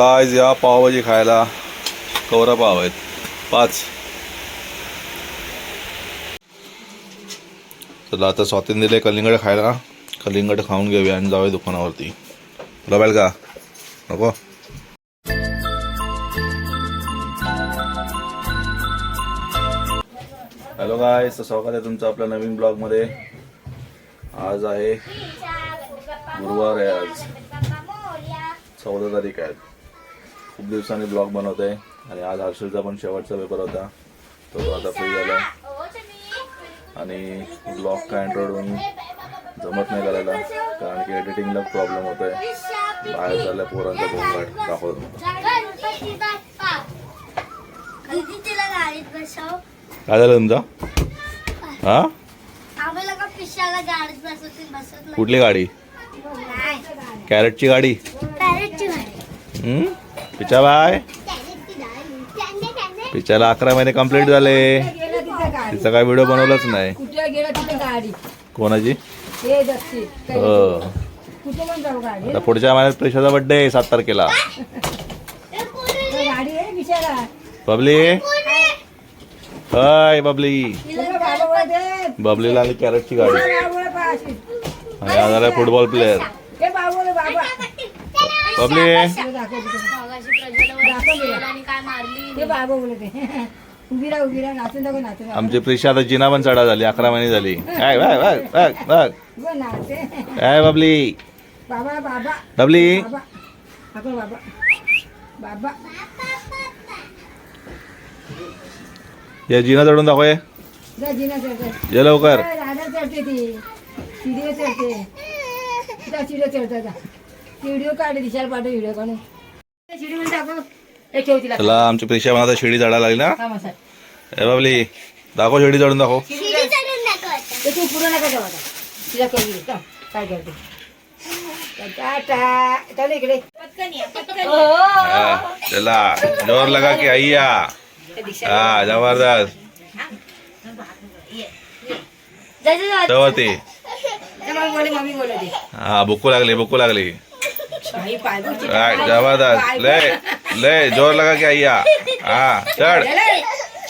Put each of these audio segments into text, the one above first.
आज या पावभाजी खायला कवरा पाव आहेत. पाच. चला आता स्वातंत्र्य दिले कलिंगड खायला. कलिंगड खाऊन घेऊया आणि जाऊया दुकानावरती. तुला का? नको? हॅलो गाय स्वागत आहे तुमचं आपल्या नवीन ब्लॉगमध्ये. आज आहे गुरुवार आहे आज. चौदा तारीख आहे. खूप दिवसांनी ब्लॉग बनवत आहे आणि आज हर्षलचा पण शेवटचा पेपर होता. तो आता फ्री झाला. आणि ब्लॉग काय अँड्रॉइडवरून जमत नाही करायला कारण की एडिटिंगला प्रॉब्लेम होत आहे बाहेर चालल्या पोरांचा गोंगाट दाखवतो काय झालं तुमचा? हा? कुठली गाडी. कॅरेटची गाडी? पिचा बाय. पिचाला अकरा महिने कंप्लीट झाले. तिचा काय व्हिडिओ बनवलाच नाही. कोणाची? हे आता पुढच्या महिन्यात प्रेशाचा बर्थडे आहे सात तारखेला. बबली. हाय बबली. बबलीला आणि कॅरेटची गाडी. आणि झाला फुटबॉल प्लेअर दाखव. आमची प्रिशा आता जिना पण चढा झाली अकरा महिने झाली. काय बघ बघ बघ बघ काय बबली. बबली. या जिना चढून दाखव. जा जिना चढते ये लवकर. चढते ती. चिडीवर चढते. चिडीवर चढता व्हिडिओ काढ दिशाला पाठव व्हिडिओ काढून हे ठेव तिला. चला आमची पण आता शिडी चढायला लागली ना. थांब. ए बबली दाखव शिडी चढून दाखव. ते तू पुढं नका जाऊ आता. तिला करू दे थांब. काय करते? टाटा चल इकडे. हा, चला जोर लगा की अय्या हा जबरदस्त. मम्मी बोलते हा भुकू लागली भुकू लागली. आई जबरदस्त। लय लय जोर लगा की अय्या हा चढ।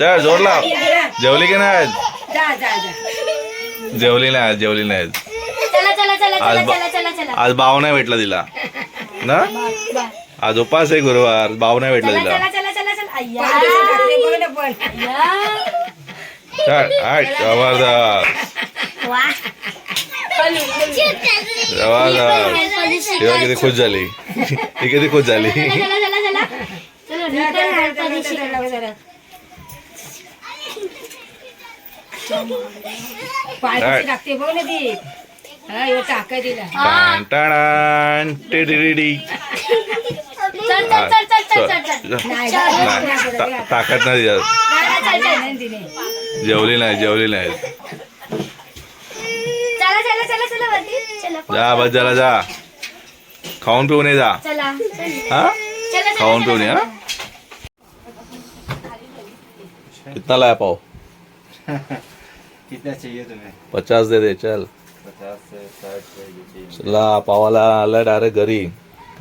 चढ जोर लाव जेवली की नाही आज? जा जा जा। जेवली नाही आज जेवली नाही आज. चला चला चला आज चला बा- चला चला चला। आज भाव नाही भेटला तिला. ना? आज उपास आहे गुरुवार भाव नाही भेटला तिला. चढ वा जबरदस्त. तेव्हा किती खुश झाली. ती किती खुश झाली. ताकद नाही. जेवली नाही जेवली नाही चला चला चला चला वरती चला जा बस झाला जा. खाऊन पिऊन ये जा. चला. हा? खाऊन पिऊन ये हा? कितना लाया पाव? कितना चाहिए तुम्हें? पचास दे दे चल. चला पावाला आलाय डायरेक्ट घरी.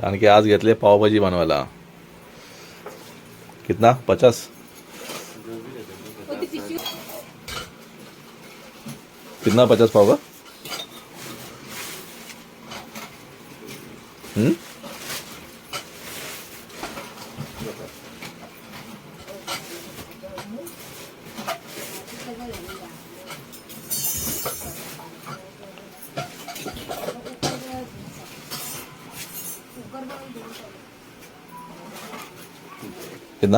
कारण की आज घेतले पावभाजी बनवायला. कितना? पचास? कितना पचास पाव का कितना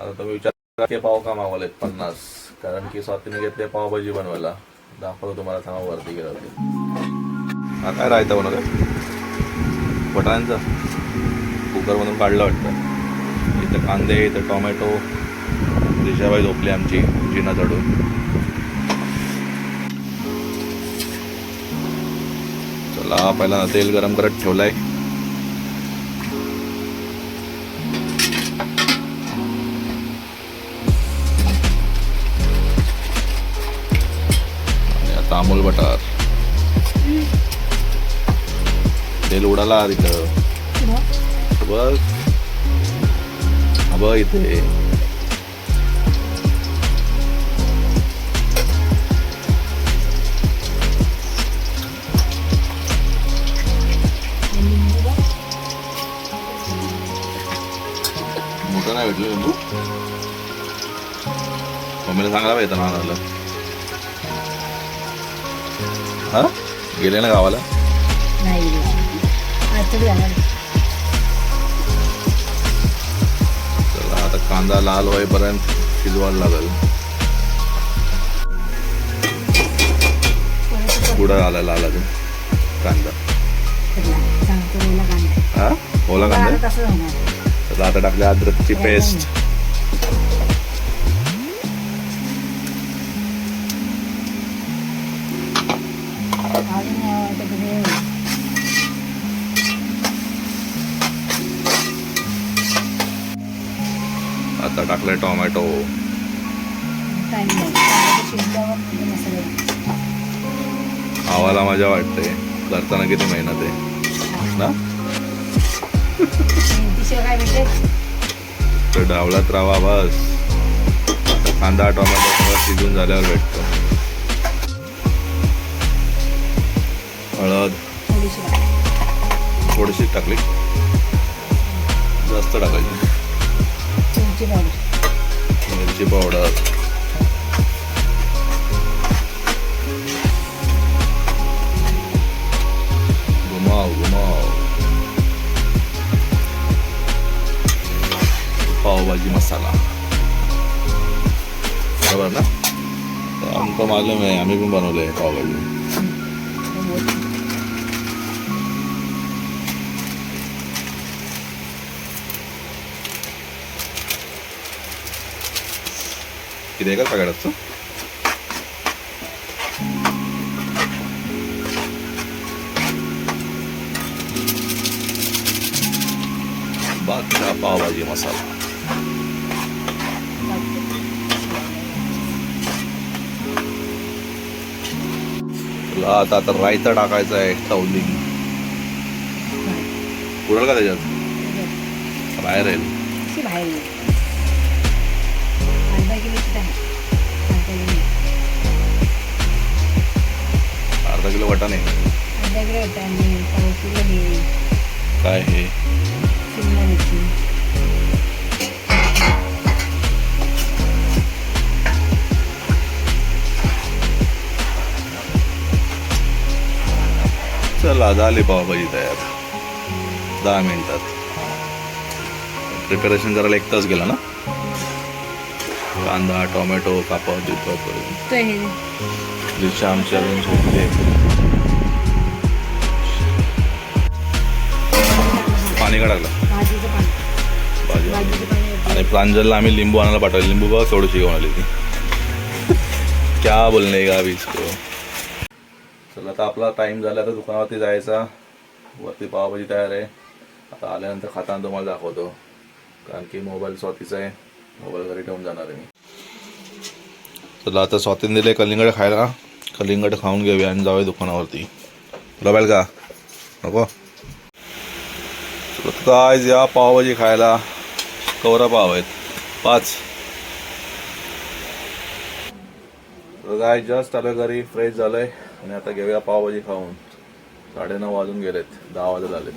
आता तुम्ही विचार ते पाव का मागवले पन्नास. कारण की स्वातीने घेतले पावभाजी बनवायला. दाखवतो तुम्हाला सांगा वरती गेला ते. हा काय रायता बनवलं बटाण्यांचा? कुकरमधून काढलं वाटतं. इथं कांदे इथं टोमॅटो दिशाबाई झोपली आमची जिना चढून. चला पहिला तेल गरम करत ठेवलं आहे आता तेल उडाला तिथं. बघ. बघ इथे. मोठं नाही भेटलं तू? मम्मीला सांगायला पाहिजे ना आणायला. हा? गेले ना गावाला? नाही चला आता कांदा लाल होईपर्यंत शिजवायला लागेल. पुढं आला लाल अजून कांदा. हा? ओला कांदा? चला आता टाकले अद्रकची पेस्ट. आता टाकले टोमॅटो खावायला मजा वाटते. करताना किती मेहनत आहे. ना? तर डावलात राहा बस. कांदा टोमॅटो सगळं शिजून झाल्यावर भेटतो. हळद. थोडीशी टाकली. जास्त टाकायची. तुमची पावडर मिरची पावडर घुमाव घुमाव पावभाजी मसाला बरोबर ना ते आमचं मालूम आहे आम्ही पण बनवलं आहे पावभाजी पॅकेट असतं बादशाह पावभाजी मसाला तुला आता आता रायता टाकायचा आहे टवलिंग पुरल का त्याच्यात बाहेर राहील किलोची आहे अर्धा किलो वाटाणे अर्धा किलो वाटाणे पाव किलो हे? काय हे शिमला मिरची चला झाले पावभाजी तयार दहा मिनिटात. प्रिपरेशन करायला एक तास गेला ना? कांदा टोमॅटो कापड तो दिवशी आमची अजून झोपले पाणी का टाकलं भाजीचं पाणी. भाजी. भाजीचं पाणी होतं. आणि प्रांजलला आम्ही लिंबू आणायला पाठवले. लिंबू बघ थोडीशी घेऊन आली ती. क्या बोलणे का अभी इसको चला आता आपला टाइम झाला तर दुकानावरती जायचा. वरती पावभाजी तयार आहे. आता आल्यानंतर खाताना तुम्हाला दाखवतो. कारण की मोबाईल स्वातीचा आहे. मोबाईल घरी ठेवून जाणार आहे मी. चला आता स्वातंत्र्य दिले कलिंगड खायला कलिंगड खाऊन घेऊया आणि जाऊया दुकानावरती. तुला पाहिजे का नको काय या पावभाजी खायला. कवरा पाव आहेत. पाच. काय जस्ट आलं घरी फ्रेश झालंय. आणि आता घेऊया पावभाजी खाऊन. साडेनऊ वाजून गेलेत. दहा वाजत आलेत.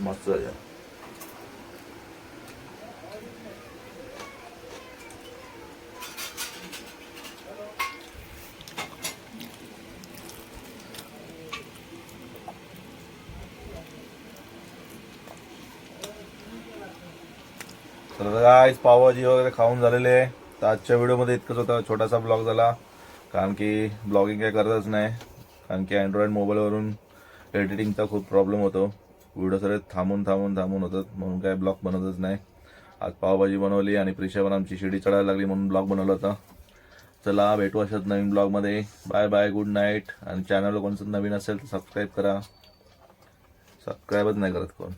मस्त झाल्या तर आज पावभाजी वगैरे खाऊन झालेले. आहे तर आजच्या व्हिडिओमध्ये इतकंच होतं छोटासा ब्लॉग झाला. कारण की ब्लॉगिंग काही करतच नाही. कारण की अँड्रॉइड मोबाईलवरून एडिटिंगचा खूप प्रॉब्लेम होतो. व्हिडिओ सगळे थांबून थांबून थांबून होतात. म्हणून काय ब्लॉग बनवतच नाही. आज पावभाजी बनवली आणि प्रिशावर पण आमची शिडी चढायला लागली म्हणून ब्लॉग बनवला होता. चला भेटू अशाच नवीन ब्लॉगमध्ये बाय बाय गुड नाईट आणि चॅनलला कोणतं नवीन असेल तर सबस्क्राईब करा. सबस्क्राईबच नाही करत कोण.